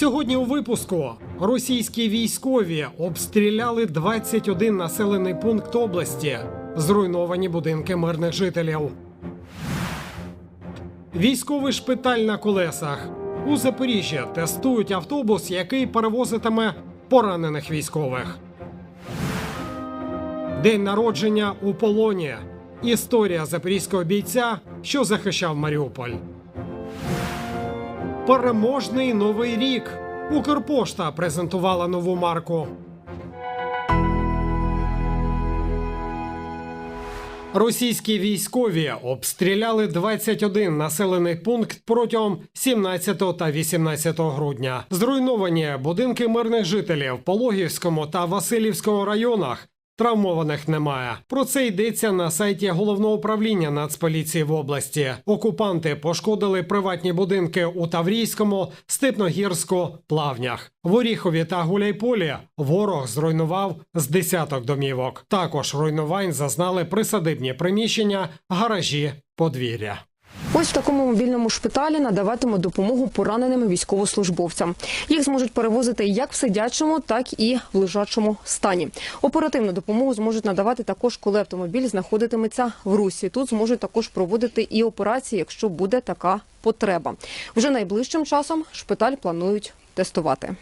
Сьогодні у випуску російські військові обстріляли 21 населений пункт області, зруйновані будинки мирних жителів. Військовий шпиталь на колесах у Запоріжжі тестують автобус, який перевозитиме поранених військових. День народження у полоні. Історія запорізького бійця, що захищав Маріуполь. Переможний новий рік. Укрпошта презентувала нову марку. Російські військові обстріляли 21 населений пункт протягом 17 та 18 грудня. Зруйновані будинки мирних жителів в Пологівському та Васильівському районах. Травмованих немає. Про це йдеться на сайті головного управління Нацполіції в області. Окупанти пошкодили приватні будинки у Таврійському, Степногірську, Плавнях. В Оріхові та Гуляйполі ворог зруйнував з десяток домівок. Також руйнувань зазнали присадибні приміщення, гаражі, подвір'я. Ось в такому мобільному шпиталі надаватимуть допомогу пораненим військовослужбовцям. Їх зможуть перевозити як в сидячому, так і в лежачому стані. Оперативну допомогу зможуть надавати також, коли автомобіль знаходитиметься в русі. Тут зможуть також проводити і операції, якщо буде така потреба. Вже найближчим часом шпиталь планують тестувати.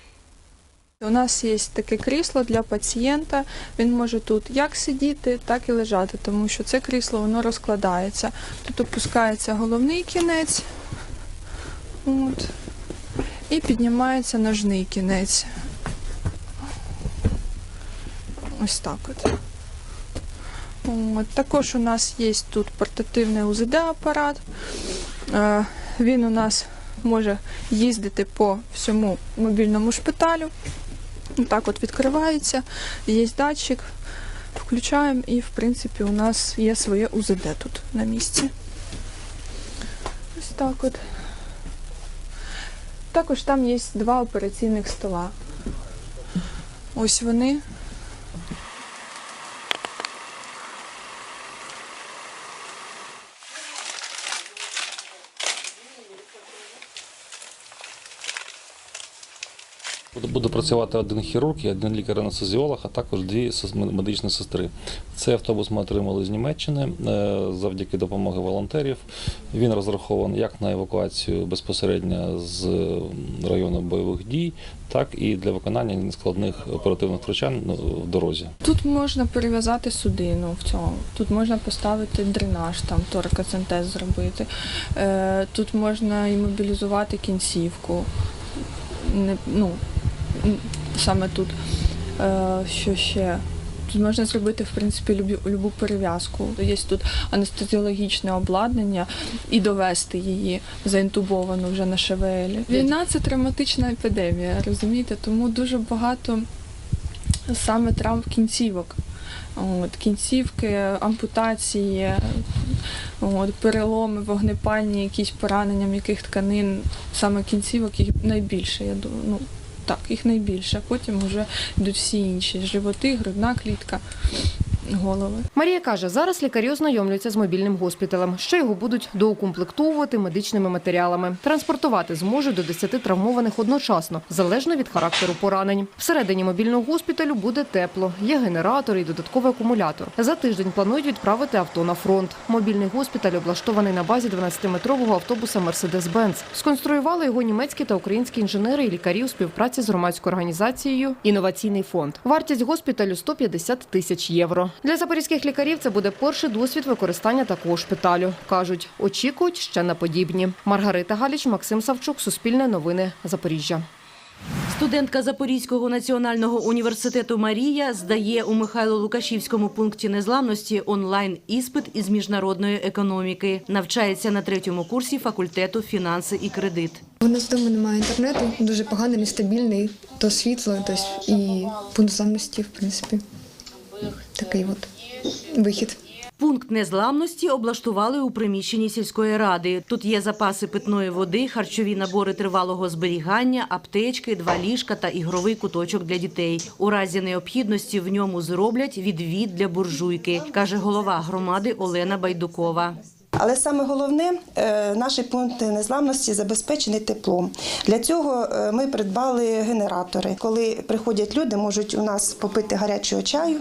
У нас є таке крісло для пацієнта. Він може тут як сидіти, так і лежати, тому що це крісло воно розкладається. Тут опускається головний кінець от, і піднімається ножний кінець. Ось так от. От. Також у нас є тут портативний УЗД-апарат. Е, Він у нас може їздити по всьому мобільному шпиталю. Так от відкривається, є датчик, включаємо і, в принципі, у нас є своє УЗД тут на місці. Ось так от. Також там є два операційних стола. Ось вони. Буде, працювати один хірург і один лікар-анестезіолог, а також дві медичні сестри. Цей автобус ми отримали з Німеччини е, завдяки допомоги волонтерів. Він розрахований як на евакуацію безпосередньо з району бойових дій, так і для виконання складних оперативних втручань ну, в дорозі. Тут можна перев'язати судину в цьому. Тут можна поставити дренаж, там торакоцентез зробити. Е, тут можна імобілізувати кінцівку. Не, ну, саме тут. Е, що ще? Тут можна зробити, в принципі, любі, любу перев'язку. Є тут анестезіологічне обладнання і довести її заінтубовану вже на ШВЛ. Війна це травматична епідемія, розумієте? Тому дуже багато саме травм кінцівок. От, кінцівки, ампутації, от, переломи, вогнепальні, якісь поранення м'яких тканин, саме кінцівок їх найбільше, я думаю. Ну, так, їх найбільше. Потім вже йдуть всі інші животи, грудна клітка, голови. Марія каже, зараз лікарі ознайомлюються з мобільним госпіталем. Ще його будуть доукомплектовувати медичними матеріалами. Транспортувати зможуть до 10 травмованих одночасно, залежно від характеру поранень. Всередині мобільного госпіталю буде тепло, є генератор і додатковий акумулятор. За тиждень планують відправити авто на фронт. Мобільний госпіталь облаштований на базі 12-метрового автобуса Mercedes-Benz. Сконструювали його німецькі та українські інженери і лікарі у співпраці з громадською організацією Інноваційний фонд. Вартість госпіталю 150 тисяч євро. Для запорізьких лікарів це буде перший досвід використання такого шпиталю. кажуть, очікують ще на подібні. Маргарита Галіч, Максим Савчук, Суспільне новини, Запоріжжя. Студентка Запорізького національного університету Марія здає у Михайло-Лукашівському пункті незламності онлайн іспит із міжнародної економіки. Навчається на третьому курсі факультету фінанси і кредит. У нас вдома немає інтернету, дуже поганий, нестабільний, то світло, то і пункт незламності, в принципі. Такий от вихід. Пункт незламності облаштували у приміщенні сільської ради. Тут є запаси питної води, харчові набори тривалого зберігання, аптечки, два ліжка та ігровий куточок для дітей. У разі необхідності в ньому зроблять відвід для буржуйки, каже голова громади Олена Байдукова. Але саме головне, е, наші пункти незламності забезпечені теплом. Для цього е, ми придбали генератори. Коли приходять люди, можуть у нас попити гарячого чаю,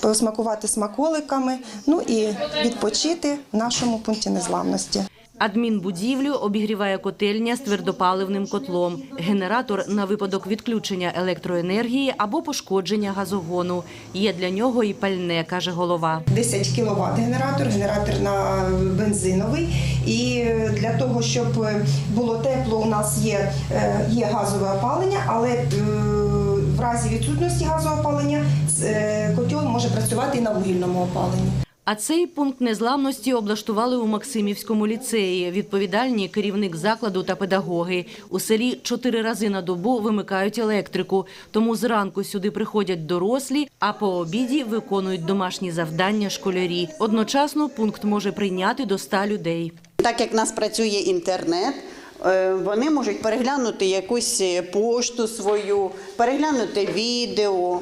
посмакувати смаколиками, ну і відпочити в нашому пункті незламності. Адмінбудівлю обігріває котельня з твердопаливним котлом, генератор на випадок відключення електроенергії або пошкодження газогону. Є для нього і пальне, каже голова. 10 кВт генератор, генератор на бензиновий. І для того, щоб було тепло, у нас є, е, є газове опалення, але е, в разі відсутності газового опалення е, котел може працювати і на вугільному опаленні. А цей пункт незламності облаштували у Максимівському ліцеї. Відповідальні керівник закладу та педагоги. У селі чотири рази на добу вимикають електрику. Тому зранку сюди приходять дорослі, а по обіді виконують домашні завдання школярі. Одночасно пункт може прийняти до ста людей. Так як в нас працює інтернет, е, вони можуть переглянути якусь е, пошту свою, переглянути відео.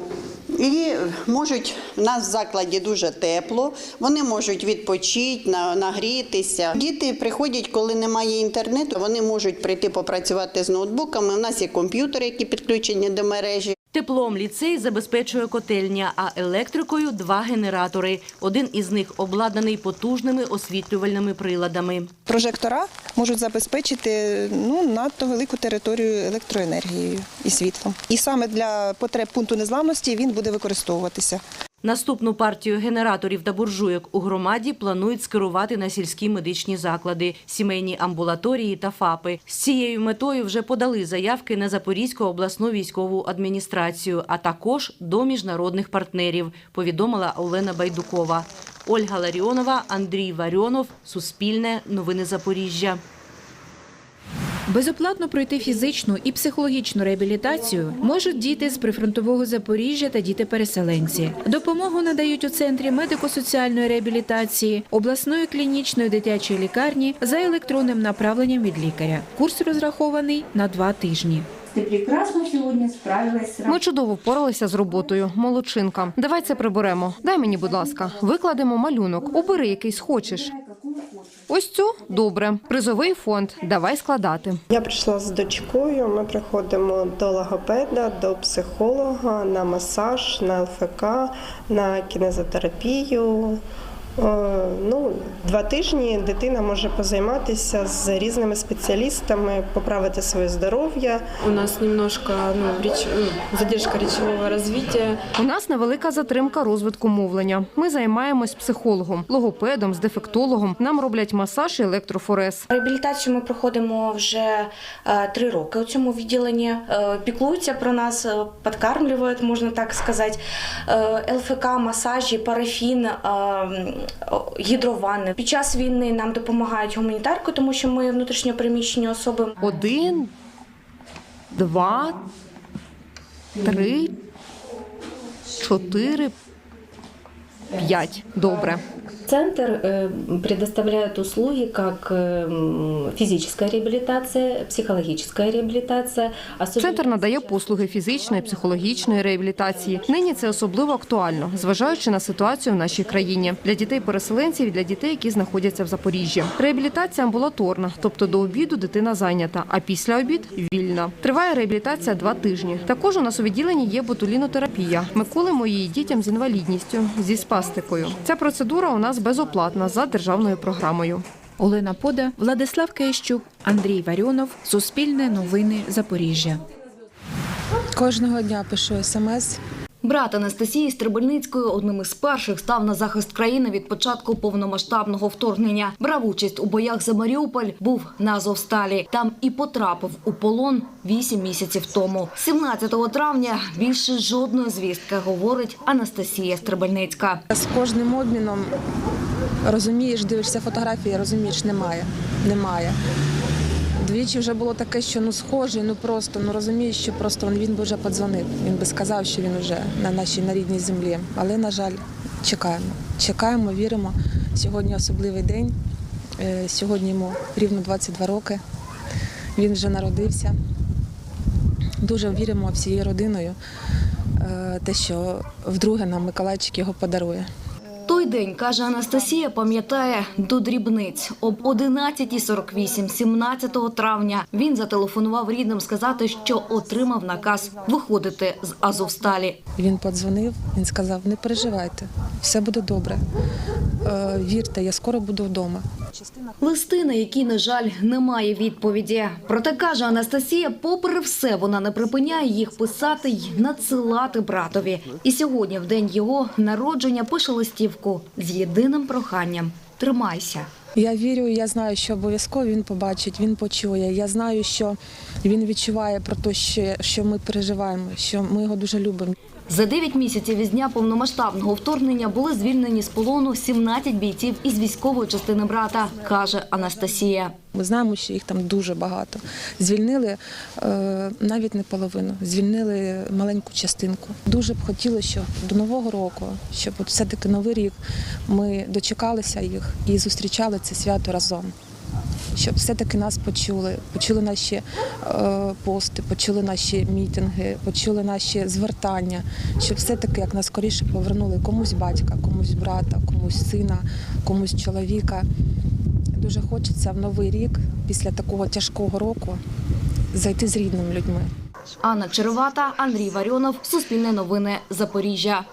І можуть в нас в закладі дуже тепло, вони можуть відпочити, на- нагрітися. Діти приходять, коли немає інтернету, вони можуть прийти попрацювати з ноутбуками. У нас є комп'ютери, які підключені до мережі. Теплом ліцей забезпечує котельня, а електрикою два генератори. Один із них обладнаний потужними освітлювальними приладами. Прожектора можуть забезпечити ну, надто велику територію електроенергією і світлом. І саме для потреб пункту незламності він буде використовуватися. Наступну партію генераторів та буржуйок у громаді планують скерувати на сільські медичні заклади, сімейні амбулаторії та ФАПи. З цією метою вже подали заявки на Запорізьку обласну військову адміністрацію, а також до міжнародних партнерів, повідомила Олена Байдукова. Ольга Ларіонова, Андрій Варіонов, Суспільне, Новини Запоріжжя. Безоплатно пройти фізичну і психологічну реабілітацію можуть діти з прифронтового Запоріжжя та діти-переселенці. Допомогу надають у центрі медико-соціальної реабілітації, обласної клінічної дитячої лікарні за електронним направленням від лікаря. Курс розрахований на два тижні. Ты прекрасно сегодня справилась Ми чудово впоралися з роботою. Молодчинка. Давай це приберемо. Дай мені, будь ласка, викладемо малюнок. Обери якийсь хочеш. Ось цю добре. Призовий фонд. Давай складати. Я прийшла з дочкою. Ми приходимо до логопеда, до психолога, на масаж, на ЛФК, на кінезотерапію. Е, Ну, два тижні дитина може позайматися з різними спеціалістами, поправити своє здоров'я. У нас немножко ну, реч... ну, задержка речевого развития. У нас невелика затримка розвитку мовлення. Ми займаємось психологом, логопедом, з дефектологом. Нам роблять масаж і електрофорез. Реабілітацію ми проходимо вже е, три роки у цьому відділенні. Е, піклуються про нас, підкармлюють, можна так сказати. ЛФК, масажі, парафін, гідрованни. Під час війни нам допомагають гуманітарку, тому що ми внутрішньопереміщені особи. Один, два, три, чотири, п'ять. Добре. Центр э, предоставляет услуги как э, физическая реабилитация, психологическая реабилитация. Центр надає послуги фізичної, психологічної реабілітації. Нині це особливо актуально, зважаючи на ситуацію в нашій країні для дітей-переселенців і для дітей, які знаходяться в Запоріжжі. Реабілітація амбулаторна, тобто до обіду дитина зайнята, а після обід вільна. Триває реабілітація два тижні. Також у нас у відділенні є ботулінотерапія. Ми колимо її дітям з інвалідністю зі спастикою. Ця процедура у нас безоплатна за державною програмою. Олена Пода, Владислав Кейщук, Андрій Варіонов, Суспільне новини Запоріжжя. Кожного дня пишу смс. Брат Анастасії Стрибельницької одним із перших став на захист країни від початку повномасштабного вторгнення. Брав участь у боях за Маріуполь, був на Азовсталі. Там і потрапив у полон вісім місяців тому. 17 травня більше жодної звістки, говорить Анастасія Стрибельницька. З кожним обміном розумієш, дивишся фотографії, розумієш, немає. Немає. Двічі вже було таке, що ну схожий, ну просто ну розумієш, що просто він би вже подзвонив. Він би сказав, що він вже на нашій на рідній землі. Але на жаль, чекаємо. Чекаємо, віримо. Сьогодні особливий день. Е, Сьогодні йому рівно 22 роки. Він вже народився. Дуже віримо всією родиною, е, те, що вдруге нам Миколайчик його подарує. Той день, каже Анастасія, пам'ятає до дрібниць. Об 11.48, 17 травня, він зателефонував рідним сказати, що отримав наказ виходити з Азовсталі. Він подзвонив, він сказав: не переживайте, все буде добре. Е, Вірте, я скоро буду вдома. Листи, на які, на жаль, немає відповіді. Проте каже Анастасія, попри все, вона не припиняє їх писати й надсилати братові. І сьогодні, в день його народження, пише листівку з єдиним проханням: тримайся. Я вірю, я знаю, що обов'язково він побачить, він почує. Я знаю, що він відчуває про те, що, ми переживаємо, що ми його дуже любимо. За 9 місяців із дня повномасштабного вторгнення були звільнені з полону 17 бійців із військової частини брата, каже Анастасія. Ми знаємо, що їх там дуже багато. Звільнили е, навіть не половину, звільнили маленьку частинку. Дуже б хотілося, щоб до нового року, щоб все-таки новий рік ми дочекалися їх і зустрічали це свято разом. Щоб все-таки нас почули, почули наші е, пости, почули наші мітинги, почули наші звертання, щоб все-таки як скоріше повернули комусь батька, комусь брата, комусь сина, комусь чоловіка. Дуже хочеться в новий рік, після такого тяжкого року, зайти з рідними людьми. Анна Черевата, Андрій Варіонов, Суспільне новини, Запоріжжя.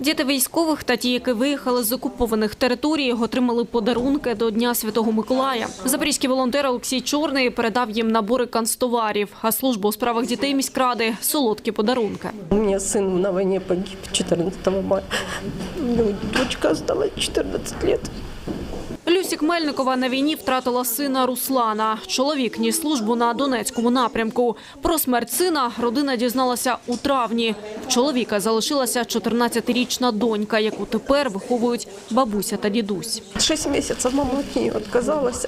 Діти військових та ті, які виїхали з окупованих територій, отримали подарунки до Дня Святого Миколая. Запорізький волонтер Олексій Чорний передав їм набори канцтоварів, а служба у справах дітей міськради солодкі подарунки. У меня син на війні погиб 14 мая. Дочка стала 14 лет. Люсік Мельникова на війні втратила сина Руслана. Чоловік ніс службу на Донецькому напрямку. Про смерть сина родина дізналася у травні. В чоловіка залишилася 14-річна донька, яку тепер виховують бабуся та дідусь. Шість місяців мама від нього отказалась.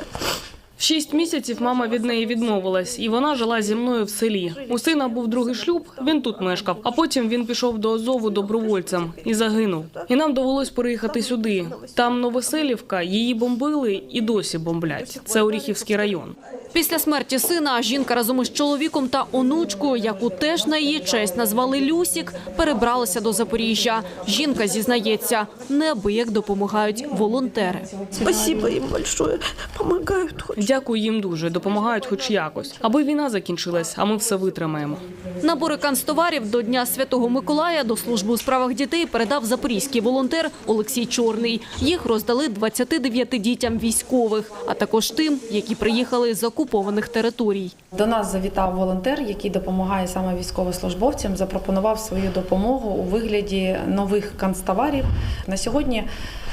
В шість місяців мама від неї відмовилась, і вона жила зі мною в селі. У сина був другий шлюб, він тут мешкав. А потім він пішов до Азову добровольцем і загинув. І нам довелось переїхати сюди. Там Новоселівка, її бомбили і досі бомблять. Це Оріхівський район. Після смерті сина жінка разом із чоловіком та онучкою, яку теж на її честь назвали Люсік, перебралася до Запоріжжя. Жінка зізнається, неабияк допомагають волонтери. Спасибо им большое. Помогают хоть. Дякую їм дуже, допомагають хоч якось. Аби війна закінчилась, а ми все витримаємо. Набори канцтоварів до Дня Святого Миколая до служби у справах дітей передав запорізький волонтер Олексій Чорний. Їх роздали 29 дітям військових, а також тим, які приїхали з окупованих територій. До нас завітав волонтер, який допомагає саме військовослужбовцям. Запропонував свою допомогу у вигляді нових канцтоварів. На сьогодні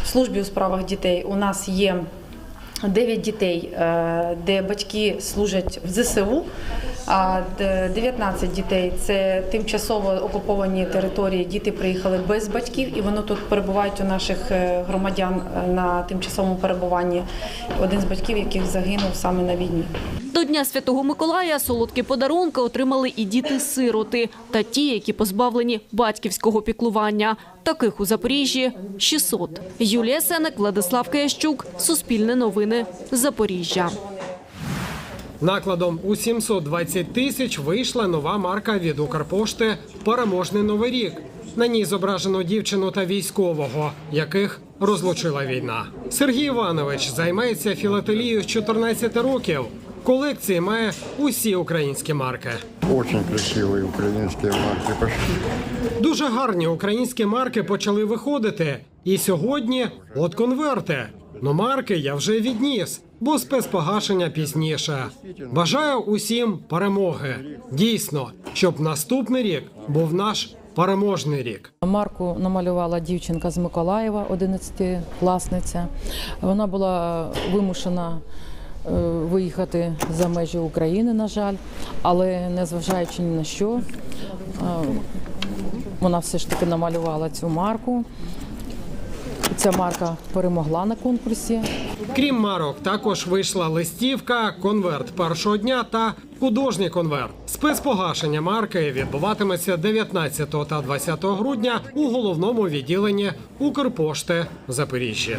в службі у справах дітей у нас є 9 дітей, е, де батьки служать в ЗСУ. А д- 19 дітей це тимчасово окуповані території. Діти приїхали без батьків, і вони тут перебувають у наших е, громадян е, на тимчасовому перебуванні. Один з батьків, яких загинув саме на війні. До Дня Святого Миколая солодкі подарунки отримали і діти-сироти та ті, які позбавлені батьківського піклування. Таких у Запоріжжі 600. Юлія Сенек, Владислав Киящук, Суспільне новини, Запоріжжя. Накладом у 720 тисяч вийшла нова марка від Укрпошти Переможний новий рік. На ній зображено дівчину та військового, яких розлучила війна. Сергій Іванович займається філателією з 14 років. Колекції має усі українські марки. Очень красивые украинские марки пошли. Дуже гарні українські марки почали виходити. І сьогодні от конверти. Ну марки я вже відніс, бо спецпогашення пізніше. Бажаю усім перемоги. Дійсно, щоб наступний рік був наш переможний рік. Марку намалювала дівчинка з Миколаєва, 11-класниця. Вона була вимушена виїхати за межі України, на жаль, але незважаючи ні на що, е, вона все ж таки намалювала цю марку. Ця марка перемогла на конкурсі. Крім марок, також вийшла листівка, конверт першого дня та художній конверт. Спецпогашення марки відбуватиметься 19 та 20 грудня у головному відділенні Укрпошти в Запоріжжі.